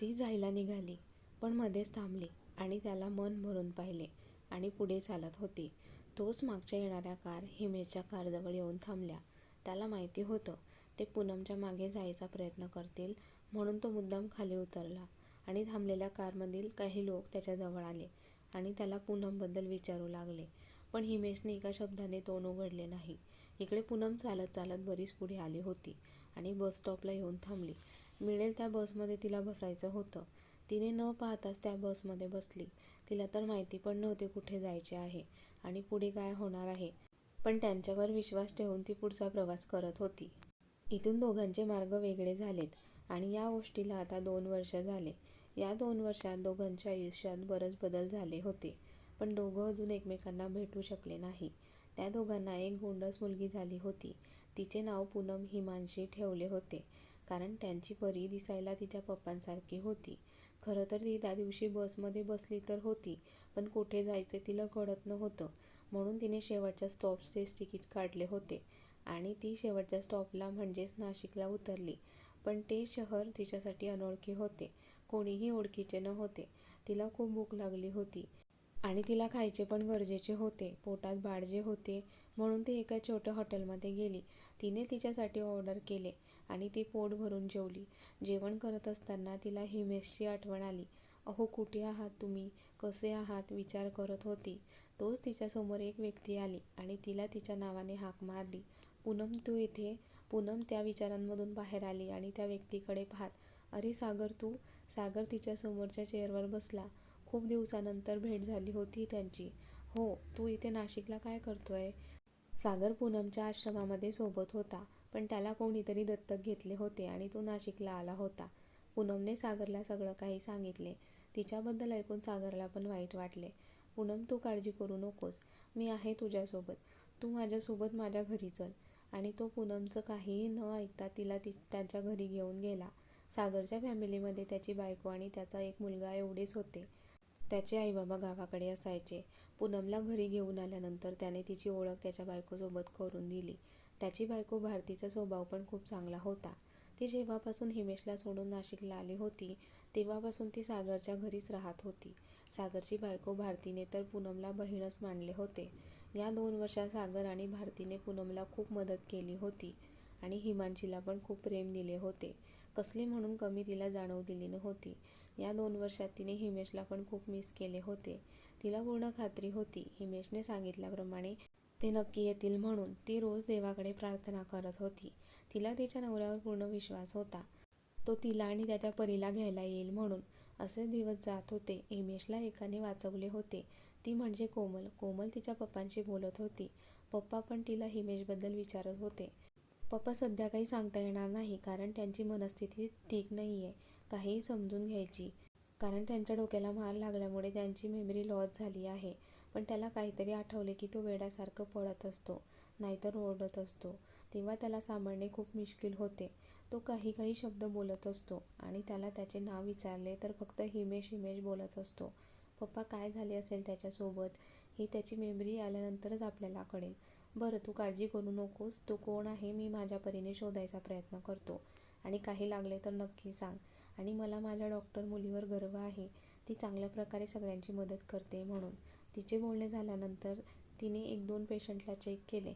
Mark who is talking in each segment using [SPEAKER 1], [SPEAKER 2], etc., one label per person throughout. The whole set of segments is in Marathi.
[SPEAKER 1] ती जायला निघाली पण मध्येच थांबली आणि त्याला मन भरून पाहिले आणि पुढे चालत होती. तोच मागच्या येणाऱ्या कार हिमेशच्या कारजवळ येऊन थांबल्या. त्याला माहिती होतं ते पूनमच्या मागे जायचा प्रयत्न करतील म्हणून तो मुद्दाम खाली उतरला आणि थांबलेल्या कारमधील काही लोक त्याच्याजवळ आले आणि त्याला पूनमबद्दल विचारू लागले. पण हिमेशने एका शब्दाने तोंड उघडले नाही. इकडे पूनम चालत चालत बरीच पुढे आली होती आणि बस स्टॉपला येऊन थांबली. मिळेल त्या बसमध्ये तिला बसायचं होतं. तिने न पाहताच त्या बसमध्ये बसली. तिला तर माहिती पण नव्हते कुठे जायचे आहे आणि पुढे काय होणार आहे. पण त्यांच्यावर विश्वास ठेवून ती पुढचा प्रवास करत होती. इथून दोघांचे मार्ग वेगळे झालेत आणि या गोष्टीला आता दोन वर्ष झाले. या दोन वर्षात दोघांच्या आयुष्यात बरेच बदल झाले होते. पण दोघं अजून एकमेकांना भेटू शकले नाही. त्या दोघांना एक गोंडस मुलगी झाली होती. तिचे नाव पूनम हिमांशी ठेवले होते कारण त्यांची परी दिसायला तिच्या पप्पांसारखी होती. खरं तर ती त्या दिवशी बसमध्ये बसली तर होती पण कुठे जायचे तिला कळत नव्हतं म्हणून तिने शेवटच्या स्टॉपचेच तिकीट काढले होते आणि ती शेवटच्या स्टॉपला म्हणजेच नाशिकला उतरली. पण ते शहर तिच्यासाठी अनोळखी होते. कोणीही ओळखीचे नव्हते. तिला खूप भूक लागली होती आणि तिला खायचे पण गरजेचे होते. पोटात बाळजे होते म्हणून ती एका छोट्या हॉटेलमध्ये गेली. तिने तिच्यासाठी ऑर्डर केले आणि ती पोट भरून जेवली. जेवण करत असताना तिला हिमेशची आठवण आली. अहो कुठे आहात तुम्ही? कसे आहात? विचार करत होती. तोच तिच्यासमोर एक व्यक्ती आली आणि तिला तिच्या नावाने हाक मारली. पूनम तू इथे? पूनम त्या विचारांमधून बाहेर आली आणि त्या व्यक्तीकडे पाहत अरे सागर तू? सागर तिच्या समोरच्या चेअरवर बसला. खूप दिवसानंतर भेट झाली होती त्यांची. हो. तू इथे नाशिकला काय करतोय? सागर पूनमच्या आश्रमामध्ये सोबत होता पण त्याला कोणीतरी दत्तक घेतले होते आणि तो नाशिकला आला होता. पूनमने सागरला सगळं काही सांगितले. तिच्याबद्दल ऐकून सागरला पण वाईट वाटले. पूनम तू काळजी करू नकोस. मी आहे तुझ्यासोबत. तू माझ्यासोबत माझ्या घरी चल. आणि तो पूनमचं काहीही न ऐकता तिला त्याच्या घरी घेऊन गेला. सागरच्या फॅमिलीमध्ये त्याची बायको आणि त्याचा एक मुलगा एवढेच होते. त्याचे आई बाबा गावाकडे असायचे. पूनमला घरी घेऊन आल्यानंतर त्याने तिची ओळख त्याच्या बायकोसोबत करून दिली. त्याची बायको भारतीचा स्वभाव पण खूप चांगला होता. ती जेव्हापासून हिमेशला सोडून नाशिकला आली होती तेव्हापासून ती सागरच्या घरीच राहत होती. सागरची बायको भारतीने तर पूनमला बहीणच मानले होते. या दोन वर्षात सागर आणि भारतीने पूनमला खूप मदत केली होती आणि हिमांशीला पण खूप प्रेम दिले होते. कसली म्हणून कमी तिला जाणवू दिली नव्हती. या दोन वर्षात तिने हिमेशला पण खूप मिस केले होते. तिला पूर्ण खात्री होती हिमेशने सांगितल्याप्रमाणे ते नक्की येतील म्हणून. ती रोज देवाकडे प्रार्थना करत होती. तिला तिच्या नवऱ्यावर पूर्ण विश्वास होता. तो तिला आणि त्याच्या परीला घ्यायला येईल म्हणून. असे दिवस जात होते. हिमेशला एकाने वाचवले होते. ती म्हणजे कोमल. कोमल तिच्या पप्पांशी बोलत होती. पप्पा पण तिला हिमेशबद्दल विचारत होते. पप्पा सध्या काही सांगता येणार नाही कारण त्यांची मनस्थिती ठीक नाही आहे काहीही समजून घ्यायची. कारण त्यांच्या डोक्याला मार लागल्यामुळे त्यांची मेमरी लॉस झाली आहे. पण त्याला काहीतरी आठवले की तो वेड्यासारखं पळत असतो नाहीतर ओरडत असतो. तेव्हा त्याला सांभाळणे खूप मुश्किल होते. तो काही काही शब्द बोलत असतो आणि त्याला त्याचे नाव विचारले तर फक्त हिमेश हिमेश बोलत असतो. पप्पा काय झाले असेल त्याच्यासोबत हे त्याची मेमरी आल्यानंतरच आपल्याला कळेल. बरं तू काळजी करू नकोस. तो कोण आहे मी माझ्या परीने शोधायचा प्रयत्न करतो आणि काही लागले तर नक्की सांग. आणि मला माझ्या डॉक्टर मुलीवर गर्व आहे. ती चांगल्या प्रकारे सगळ्यांची मदत करते म्हणून. तिचे बोलणे झाल्यानंतर तिने एक दोन पेशंटला चेक केले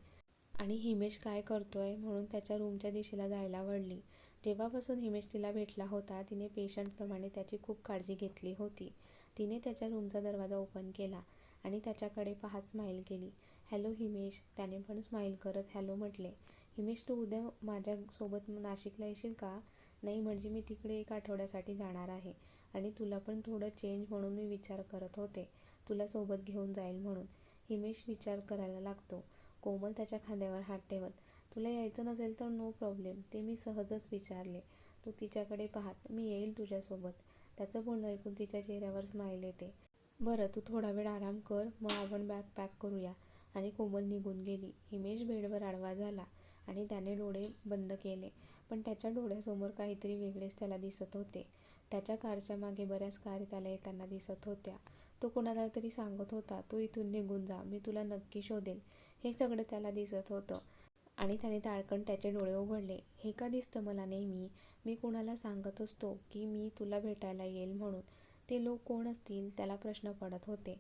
[SPEAKER 1] आणि हिमेश काय करतोय म्हणून त्याच्या रूमच्या दिशेला जायला वळली. जेव्हापासून हिमेश तिला भेटला होता तिने पेशंटप्रमाणे त्याची खूप काळजी घेतली होती. तिने त्याच्या रूमचा दरवाजा ओपन केला आणि त्याच्याकडे पाहत स्माईल केली. हॅलो हिमेश. त्याने पण स्माईल करत हॅलो म्हटले. हिमेश तू उद्या माझ्या सोबत नाशिकला येशील का? नाही म्हणजे मी तिकडे एक आठवड्यासाठी जाणार आहे आणि तुला पण थोडं चेंज म्हणून मी विचार करत होते तुला सोबत घेऊन जाईल म्हणून. हिमेश विचार करायला लागतो. कोमल त्याच्या खांद्यावर हात ठेवत तुला यायचं नसेल तर नो प्रॉब्लेम ते मी सहजच विचारले. तू तिच्याकडे पाहत मी येईल तुझ्यासोबत. त्याचं बोलणं ऐकून तिच्या चेहऱ्यावर स्माईल येते. बरं तू थोडा वेळ आराम कर मग आपण बॅग पॅक करूया. आणि कोमल निघून गेली. हिमेश बेडवर आडवा झाला आणि त्याने डोळे बंद केले. पण त्याच्या डोळ्यासमोर काहीतरी वेगळेच त्याला दिसत होते. त्याच्या कारच्या मागे बऱ्याच कार त्याला येताना दिसत होत्या. तो कुणाला तरी सांगत होता तू इथून निघून जा मी तुला नक्की शोधेन हे सगळं त्याला दिसत होतं. आणि त्याने ताळकण त्याचे डोळे उघडले हे का दिसतं मला नेहमी मी कुणाला सांगत असतो की मी तुला भेटायला येईल म्हणून ते लोक कोण असतील त्याला प्रश्न पडत होते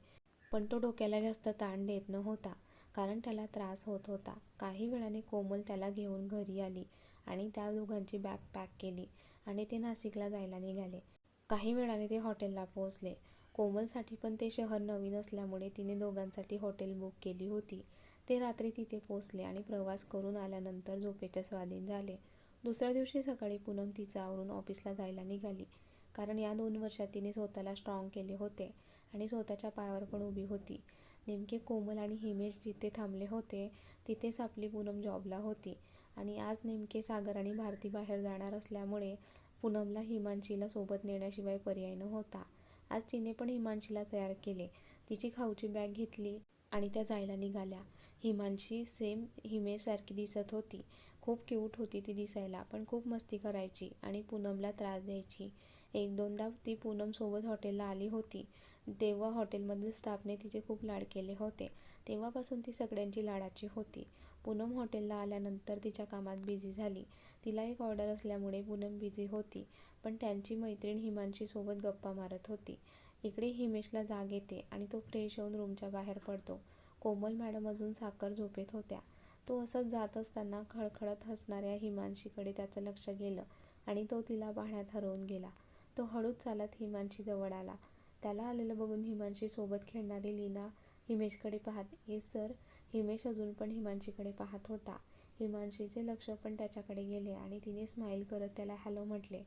[SPEAKER 1] पण तो डोक्याला जास्त ताण देत नव्हता कारण त्याला त्रास होत होता. काही वेळाने कोमल त्याला घेऊन घरी आली आणि त्या दोघांची बॅग पॅक केली आणि ते नाशिकला जायला निघाले. काही वेळाने ते हॉटेलला पोहोचले. कोमलसाठी पण ते शहर नवीन असल्यामुळे तिने दोघांसाठी हॉटेल बुक केली होती. ते रात्री तिथे पोचले आणि प्रवास करून आल्यानंतर झोपेच्या स्वाधीन झाले. दुसऱ्या दिवशी सकाळी पूनम तिचा आवरून ऑफिसला जायला निघाली कारण या दोन वर्षात तिने स्वतःला स्ट्रॉंग केले होते. आणि स्वतःच्या पायावर पण उभी होती. नेमके कोमल आणि हिमेश जिथे थांबले होते तिथेच आपली पूनम जॉबला होती. आणि आज नेमके सागर आणि भारती बाहेर जाणार असल्यामुळे पूनमला हिमांशीला सोबत नेण्याशिवाय पर्याय नव्हता. आज तिने पण हिमांशीला तयार केले. तिची खाऊची बॅग घेतली आणि त्या जायला निघाल्या. हिमांशी सेम हिमेसारखी दिसत होती. खूप क्यूट होती ती दिसायला पण खूप मस्ती करायची आणि पूनमला त्रास द्यायची. एक दोनदा ती पूनमसोबत हॉटेलला आली होती. तेव्हा हॉटेलमधील स्टाफने तिचे खूप लाड केले होते. तेव्हापासून ती सगळ्यांची लाडाची होती. पूनम हॉटेलला आल्यानंतर तिच्या कामात बिझी झाली. तिला एक ऑर्डर असल्यामुळे पूनम बिझी होती पण त्यांची मैत्रीण हिमांशी सोबत गप्पा मारत होती. इकडे हिमेशला जाग येते आणि तो फ्रेश होऊन रूमच्या बाहेर पडतो. कोमल मॅडम अजून साखर झोपेत होत्या. तो असंच जात असताना खळखळत हसणाऱ्या हिमांशीकडे त्याचं लक्ष गेलं आणि तो तिला पाहण्यात हरवून गेला. तो हळूच चालत हिमांशी जवळ आला. त्याला आलेलं बघून हिमांशी सोबत खेळणारी लीना हिमेशकडे पाहते सर हिमेश अजून पण हिमांशीकडे पाहत होता हिमांशीचे लक्ष पण त्याच्याकडे गेले आणि तिने स्माईल करत त्याला हॅलो म्हटले.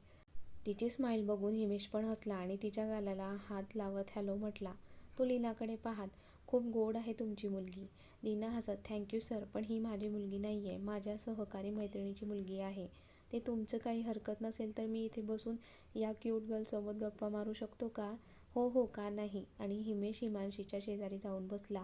[SPEAKER 1] तिची स्माईल बघून हिमेश पण हसला आणि तिच्या गालाला हात लावत हॅलो म्हटला. तो लीनाकडे पाहत खूप गोड आहे तुमची मुलगी लीना हसत थँक्यू सर पण ही माझी मुलगी नाही आहे माझ्या सहकारी मैत्रिणीची मुलगी आहे. ते तुमचं काही हरकत नसेल तर मी इथे बसून या क्यूट गर्लसोबत गप्पा मारू शकतो का? हो हो का नाही? आणि हिमेश हिमांशीच्या शेजारी जाऊन बसला.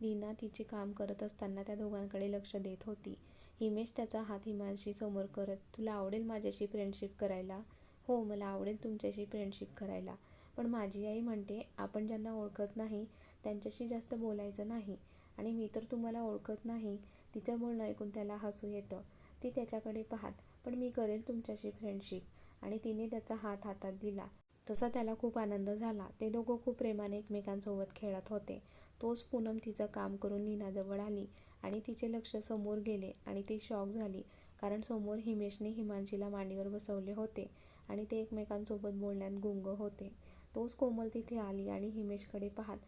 [SPEAKER 1] लीना तिचे काम करत असताना त्या दोघांकडे लक्ष देत होती. हिमेश त्याचा हात हिमांशी समोर करत तुला आवडेल माझ्याशी फ्रेंडशिप करायला? हो मला आवडेल तुमच्याशी फ्रेंडशिप करायला. पण माझी आई म्हणते आपण ज्यांना ओळखत नाही त्यांच्याशी जास्त बोलायचं नाही. आणि मी तर तुम्हाला ओळखत नाही. तिचं बोलणं ऐकून त्याला हसू येतं. ती त्याच्याकडे पाहत पण मी करेल तुमच्याशी फ्रेंडशिप आणि तिने त्याचा हात हातात दिला. तसा त्याला खूप आनंद झाला. ते दोघं खूप प्रेमाने एकमेकांसोबत खेळत होते. तोच पूनम तिचं काम करून लीनाजवळ आली आणि तिचे लक्ष समोर गेले आणि ती शॉक झाली. कारण समोर हिमेशने हिमांशीला मांडीवर बसवले होते आणि ते एकमेकांसोबत बोलण्यात गुंग होते. तोच कोमल तिथे आली आणि हिमेशकडे पाहत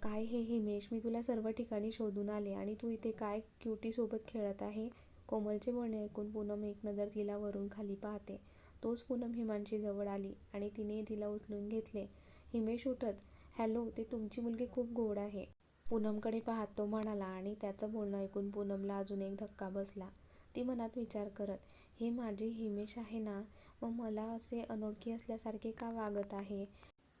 [SPEAKER 1] काय हे हिमेश? मी तुला सर्व ठिकाणी शोधून आले आणि तू इथे काय क्युटीसोबत खेळत आहे? कोमलचे बोलणे ऐकून पूनम एक नजर तिला वरून खाली पाहते. तोच पूनम हिमांशी जवळ आली आणि तिने तिला उचलून घेतले. हिमेश उठत हॅलो ते तुमची मुलगी खूप गोड आहे. पूनमकडे पाहत तो म्हणाला आणि त्याचं बोलणं ऐकून पूनमला अजून एक धक्का बसला. ती मनात विचार करत हे माझे हिमेश आहे ना? मग मला असे अनोळखी असल्यासारखे का वागत आहे?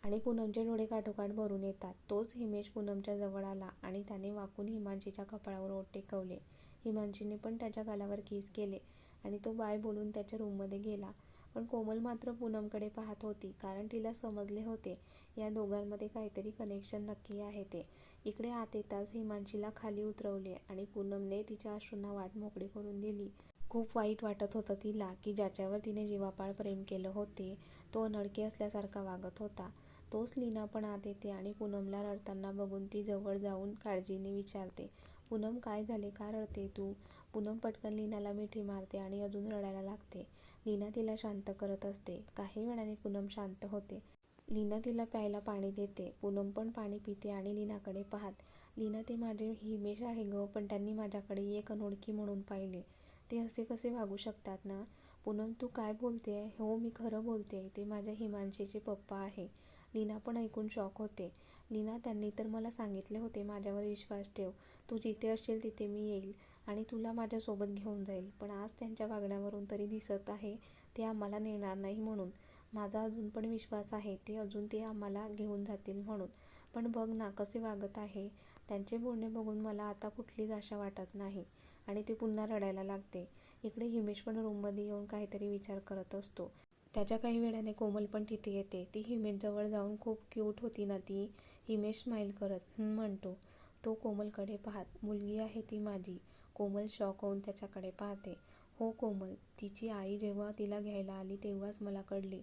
[SPEAKER 1] आणि पूनमचे डोळे काठोकाठ भरून येतात. तोच हिमेश पूनमच्या जवळ आला आणि त्याने वाकून हिमांशीच्या कपाळावर ओट टेकवले. हिमांशीने पण त्याच्या गालावर किस केले आणि तो बाय बोलून त्याच्या रूममध्ये गेला. पण कोमल मात्र पूनमकडे पाहत होती कारण तिला समजले होते या दोघांमध्ये काहीतरी कनेक्शन नक्की आहे ते. इकडे आत येताच हिमांशीला खाली उतरवले आणि पूनमने तिच्या अश्रूंना वाट मोकळी करून दिली. खूप वाईट वाटत होतं तिला की ज्याच्यावर तिने जीवापाड प्रेम केलं होते तो अनडके असल्यासारखा वागत होता. तोच लीना पण आत येते आणि पूनमला रडताना बघून ती जवळ जाऊन काळजीने विचारते पूनम काय झाले? का रडते तू? पूनम पटकन लीनाला मिठी मारते आणि अजून रडायला लागते. लीना तिला शांत करत असते. काही वेळाने पूनम शांत होते. लीना तिला प्यायला पाणी देते. पूनम पण पाणी पिते आणि लीनाकडे पाहत लीना ते माझे हिमेश आहे ग पण त्यांनी माझ्याकडे एक अनोळखी म्हणून पाहिले. ते असे कसे वागू शकतात ना? पूनम तू काय बोलते? आहे हो मी खरं बोलते. आहे ते माझ्या हिमांशीचे पप्पा आहे. लीना पण ऐकून शॉक होते. लीना त्यांनी तर मला सांगितले होते माझ्यावर विश्वास ठेव. तू जिथे असशील तिथे मी येईल. आणि तुला माझ्यासोबत घेऊन जाईल. पण आज त्यांच्या वागण्यावरून तरी दिसत आहे ते आम्हाला नेणार नाही म्हणून. माझा अजून पण विश्वास आहे ते अजून ते आम्हाला घेऊन जातील म्हणून. पण बघ ना कसे वागत आहे. त्यांचे बोलणे बघून मला आता कुठलीच आशा वाटत नाही. आणि ती पुन्हा रडायला लागते. इकडे हिमेश पण रूममध्ये येऊन काहीतरी विचार करत असतो. त्याच्या काही वेळाने कोमल पण तिथे येते. ती हिमेशजवळ जाऊन खूप क्यूट होती ना ती. हिमेश स्माईल करत म्हणतो. तो कोमलकडे पाहत मुलगी आहे ती माझी. कोमल शॉक होऊन त्याच्याकडे पाहते. हो कोमल तिची आई जेव्हा तिला घ्यायला आली तेव्हाच मला कळले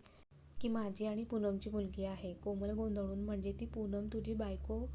[SPEAKER 1] की माझी आणि पूनमची मुलगी आहे. कोमल गोंधळून म्हणजे ती पूनम तुझी बायको?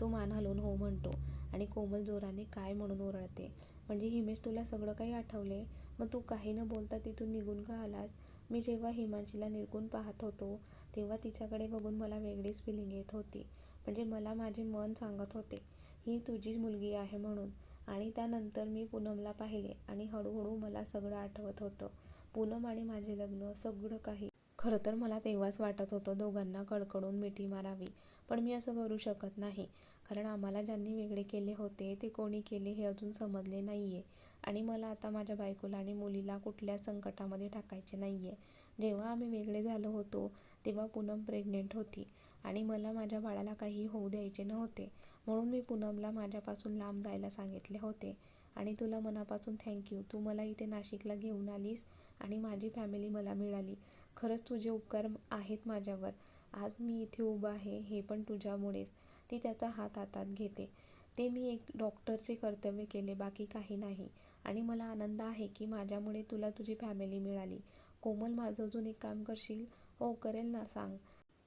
[SPEAKER 1] तो मान हलवून हो म्हणतो आणि कोमल जोराने काय म्हणून ओरडते? म्हणजे हिमेश तुला सगळं काही आठवले? मग तू काही न बोलता तिथून निघून का आलास? मी जेव्हा हिमांशीला निरखून पाहत होतो तेव्हा तिच्याकडे बघून मला वेगळीच फिलिंग येत होती. म्हणजे मला माझे मन सांगत होते ही तुझीच मुलगी आहे म्हणून. आणि त्यानंतर मी पूनमला पाहिले आणि हळूहळू मला सगळं आठवत होतं. पूनम आणि माझे लग्न सगळं काही. खरं तर मला तेव्हाच वाटत होतं दोघांना कडकडून मिठी मारावी पण मी असं करू शकत नाही. कारण आम्हाला ज्यांनी वेगळे केले होते ते कोणी केले हे अजून समजले नाही आहे आणि मला आता माझ्या बायकोला आणि मुलीला कुठल्या संकटामध्ये टाकायचे नाही आहे जेव्हा आम्ही वेगळे झालो होतो तेव्हा पूनम प्रेग्नेंट होती. आणि मला माझ्या बाळाला काही होऊ द्यायचे नव्हते. म्हणून मी पूनमला माझ्यापासून लांब जायला सांगितले होते. आणि तुला मनापासून थँक्यू तू मला इथे नाशिकला घेऊन आलीस आणि माझी फॅमिली मला मिळाली. खरंच तुझे उपकार आहेत माझ्यावर. आज मी इथे उभा आहे हे पण तुझ्यामुळेच. ती त्याचा हात हातात घेते. ते मी एक डॉक्टरचे कर्तव्य केले बाकी काही नाही. आणि मला आनंद आहे की माझ्यामुळे तुला तुझी फॅमिली मिळाली. कोमल माझं अजून एक काम करशील? हो करेल ना सांग.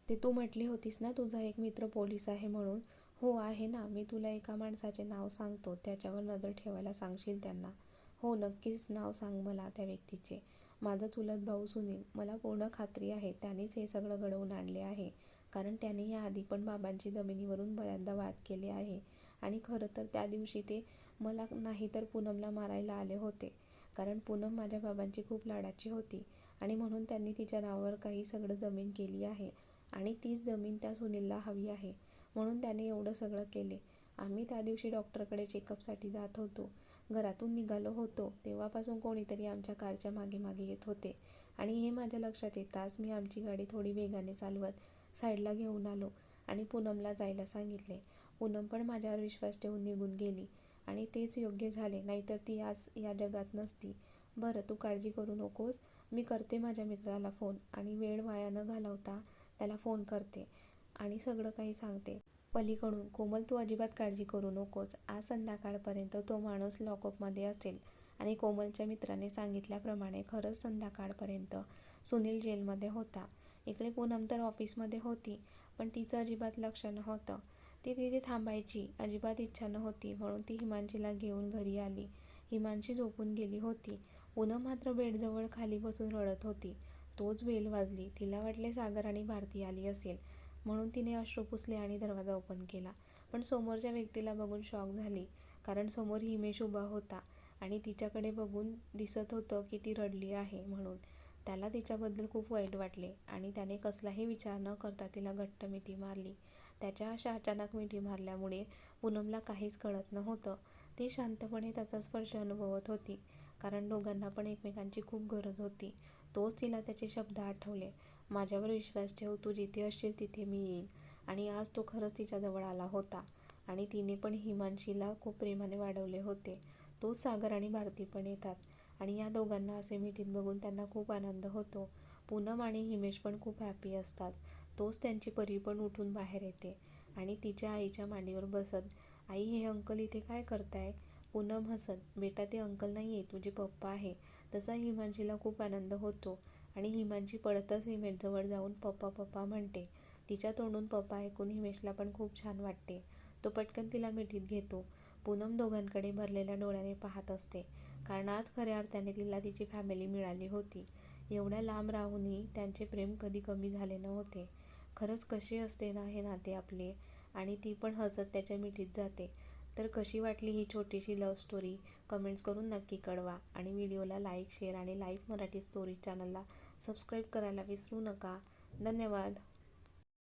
[SPEAKER 1] ते तू म्हटली होतीस ना तुझा एक मित्र पोलीस आहे म्हणून. हो आहे ना. मी तुला एका माणसाचे नाव सांगतो. त्याच्यावर नजर ठेवायला सांगशील त्यांना. हो नक्कीच नाव सांग मला त्या व्यक्तीचे. माझा चुलत भाऊ सुनील. मला पूर्ण खात्री आहे. त्यानेच हे सगळं घडवून आणले आहे. कारण त्याने याआधी पण बाबांची जमिनीवरून बऱ्याचदा वाद केले आहे. आणि खरं तर त्या दिवशी ते मला नाही तर पूनमला मारायला आले होते. कारण पूनम माझ्या बाबांची खूप लाडाची होती. आणि म्हणून त्यांनी तिच्या नावावर काही सगळं जमीन केली आहे. आणि तीच जमीन त्या सुनीलला हवी आहे. म्हणून त्याने एवढं सगळं केले. आम्ही त्या दिवशी डॉक्टरकडे चेकअपसाठी जात होतो. घरातून निघालो होतो. तेव्हापासून कोणीतरी आमच्या कारच्या मागे मागे येत होते. आणि हे माझ्या लक्षात येताच मी आमची गाडी थोडी वेगाने चालवत साईडला घेऊन आलो आणि पूनमला जायला सांगितले. पूनम पण माझ्यावर विश्वास ठेवून निघून गेली. आणि तेच योग्य झाले. नाहीतर ती आज या जगात नसती. बरं तू काळजी करू नकोस. मी करते माझ्या मित्राला फोन. आणि वेळ वाया न घालवता त्याला फोन करते आणि सगळं काही सांगते. पलीकडून कोमल तू अजिबात काळजी करू नकोस. आज संध्याकाळपर्यंत तो माणूस लॉकअपमध्ये असेल. आणि कोमलच्या मित्राने सांगितल्याप्रमाणे खरंच संध्याकाळपर्यंत सुनील जेलमध्ये होता. इकडे पूनम तर ऑफिसमध्ये होती पण तिचं अजिबात लक्ष नव्हतं. ती तिथे थांबायची अजिबात इच्छा नव्हती म्हणून ती हिमांशीला घेऊन घरी आली. हिमांशी झोपून गेली होती. पूनम मात्र बेडजवळ खाली बसून रडत होती. तोच बेल वाजली. तिला वाटले सागर आणि भारती आली असेल. म्हणून तिने अश्रू पुसले आणि दरवाजा ओपन केला. पण समोरच्या व्यक्तीला बघून शॉक झाली. कारण समोर हिमेश उभा होता आणि तिच्याकडे बघून दिसत होतं की ती रडली आहे म्हणून. त्याला तिच्याबद्दल खूप वाईट वाटले आणि त्याने कसलाही विचार न करता तिला घट्ट मिठी मारली. त्याच्या अशा अचानक मिठी मारल्यामुळे पूनमला काहीच कळत नव्हतं. ती शांतपणे त्याचा स्पर्श अनुभवत होती. कारण दोघांना पण एकमेकांची खूप गरज होती. तोच तिला त्याचे शब्द आठवले. माझ्यावर विश्वास ठेव तू जिथे असशील तिथे मी येईन. आणि आज तो खरंच तिच्याजवळ आला होता. आणि तिने पण हिमांशीला खूप प्रेमाने वाढवले होते. तोच सागर आणि भारती पण येतात. आणि या दोघांना असे मिठीत बघून त्यांना खूप आनंद होतो. पूनम आणि हिमेश पण खूप हॅपी असतात. तोच त्यांची परी पण उठून बाहेर येते. आणि तिच्या आईच्या मांडीवर बसत आई हे अंकल इथे काय करताय? पूनम हसत बेटा ते अंकल नाही आहे तुझे म्हणजे पप्पा आहे. तसा हिमांशीला खूप आनंद होतो आणि हिमांशी पळतच हिमेशजवळ जाऊन पप्पा पप्पा म्हणते तिच्या तोंडून पप्पा ऐकून हिमेशला पण खूप छान वाटते. तो पटकन तिला मिठीत घेतो. पूनम दोघांकडे भरलेल्या डोळ्याने पाहत असते कारण आज खऱ्या अर्थाने तिला तिची फॅमिली मिळाली होती. एवढ्या लांब राहूनही त्यांचे प्रेम कधी कमी झाले नव्हते. खरंच कसे असते ना हे नाते आपले आणि ती पण हसत त्याच्या मिठीत जाते. तर कशी वाटली ही छोटीशी लव्ह स्टोरी कमेंट्स करून नक्की कळवा. आणि व्हिडिओला लाईक शेअर आणि लाईव्ह मराठी स्टोरी चॅनलला सबस्क्राईब करायला विसरू नका. धन्यवाद.